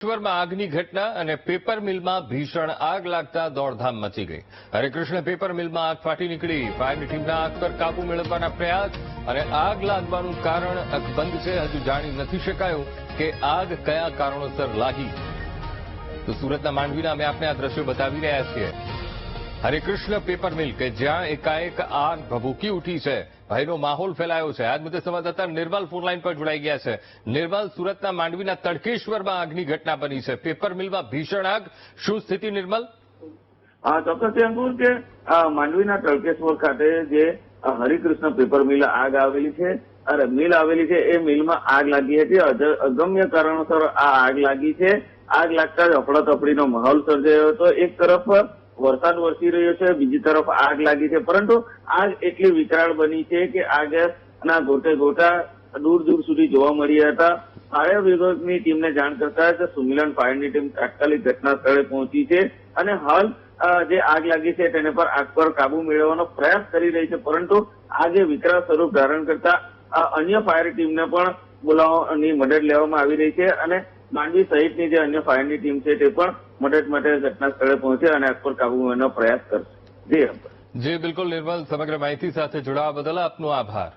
ઈશ્વરમાં આગની ઘટના અને પેપર મિલમાં ભીષણ આગ લાગતા દોડધામ મચી ગઈ. હરેકૃષ્ણ પેપર મિલમાં આગ ફાટી નીકળી. ફાયરની ટીમના આગ પર કાબુ મેળવવાના પ્રયાસ અને આગ લાગવાનું કારણ અકબંધ છે. હજુ જાણી નથી શકાયું કે આગ કયા કારણોસર લાગી. તો સુરતના માંડવીના અમે આપને આ દ્રશ્યો બતાવી રહ્યા છીએ. હરેકૃષ્ણ પેપર મિલ કે જ્યાં એકાએક આગ ભભૂકી ઉઠી છે. ભયનો માહોલ ફેલાયો છે. આજ મુદ્દે સંવાદદાતા નિર્મલ ફોનલાઈન પર જોડાઈ ગયા છે. નિર્મલ, સુરતના માંડવીના તડકેશ્વરમાં આગની ઘટના બની છે. પેપર મિલમાં ભીષણ આગ. શું સ્થિતિ નિર્મલ? ચોક્કસ અંકુર કે માંડવીના તળકેશ્વર ખાતે જે હરિકૃષ્ણ પેપર મિલ આગ આવેલી છે, અરે મિલ આવેલી છે, એ મિલમાં આગ લાગી હતી. અગમ્ય કારણોસર આ આગ લાગી છે. આગ લાગતા જ અફડાતફડીનો માહોલ સર્જાયો હતો. એક તરફ વરસાદ વરસી રહ્યો છે, બીજી તરફ આગ લાગી છે. પરંતુ આગ એટલી વિકરાળ બની છે કે આગના ગોટે ગોટા દૂર દૂર સુધી જોવા મળ્યા હતા. ફાયર વિભાગની ટીમને જાણ કરતા જ સુમિલન ફાયરની ટીમ તાત્કાલિક ઘટના સ્થળે પહોંચી છે અને હાલ જે આગ લાગી છે તેને પર આગ પર કાબુ મેળવવાનો પ્રયાસ કરી રહી છે. પરંતુ આગે વિકરાળ સ્વરૂપ ધારણ કરતા અન્ય ફાયર ટીમને પણ બોલાવવાની મદદ લેવામાં આવી રહી છે અને માંડવી સહિતની જે અન્ય ફાયરની ટીમ છે તે પણ મદદ માટે ઘટના સ્થળે પહોંચે અને આગ પર કાબુ પ્રયાસ કરશે જી. જે, બિલકુલ નિર્મલ, સમગ્ર માહિતી સાથે જોડાવા બદલ આપનો આભાર